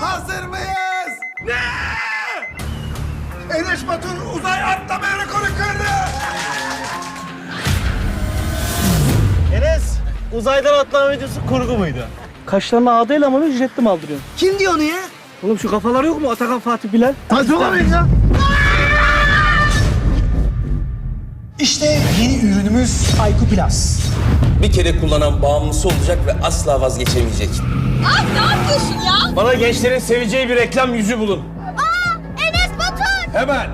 Hazır mıyız? Ne? Enes Batur uzay atlama rekoru kırdı. Enes, uzaydan atlama videosu kurgu muydu? Kaşlarına adıyla mı ücretli mi aldırıyorsun? Kim diyor onu ya? Oğlum şu kafalar yok mu Atakan Fatih Bilal? Saçmalamayın ya. İşte yeni ürünümüz Ayku Plus. Bir kere kullanan bağımlısı olacak ve asla vazgeçemeyecek. Abi ne yapıyorsun ya? Bana gençlerin seveceği bir reklam yüzü bulun. Enes Batur! Hemen.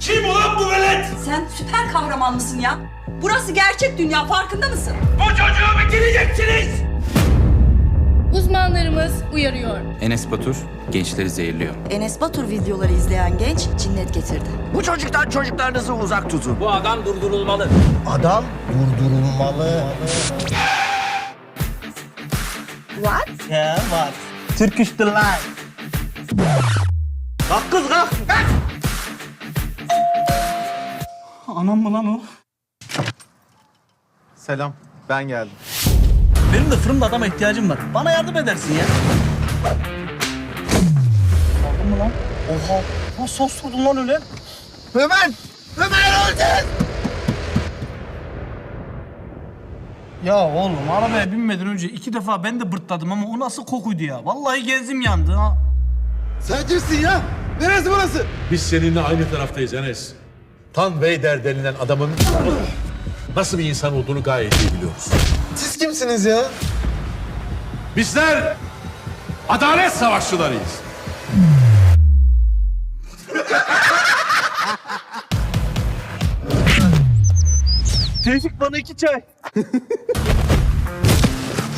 Kim ulan bu velet? Sen süper kahraman mısın ya? Burası gerçek dünya farkında mısın? Bu çocuğu bitireceksiniz. Uzmanlarımız uyarıyor. Enes Batur gençleri zehirliyor. Enes Batur videoları izleyen genç cinnet getirdi. Bu çocuktan çocuklarınızı uzak tutun. Bu adam durdurulmalı. Adam durdurulmalı. What? Ya var. Turkish Delight. Kalk kız kalk. Anam mı lan o? Selam, ben geldim. Benim de fırında adama ihtiyacım var. Bana yardım edersin ya. Aldın mı lan? Oha. Nasıl osurdun lan öyle? Ömer! Ömer öldün! Ya oğlum arabaya binmeden önce iki defa ben de bırtladım ama o nasıl kokuydu ya? Vallahi genzim yandı ha. Sen kimsin ya? Neresi burası? Biz seninle aynı taraftayız Enes. Tan Vader denilen adamın nasıl bir insan olduğunu gayet iyi biliyoruz. Siz kimsiniz ya? Bizler adalet savaşçılarıyız. Tevfik bana iki çay.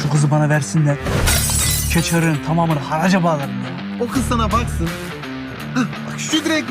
Şu kızı bana versinler. Keçörün tamamını haraca bağlarım ya. O kız sana baksın. Hah, Bak şu direkt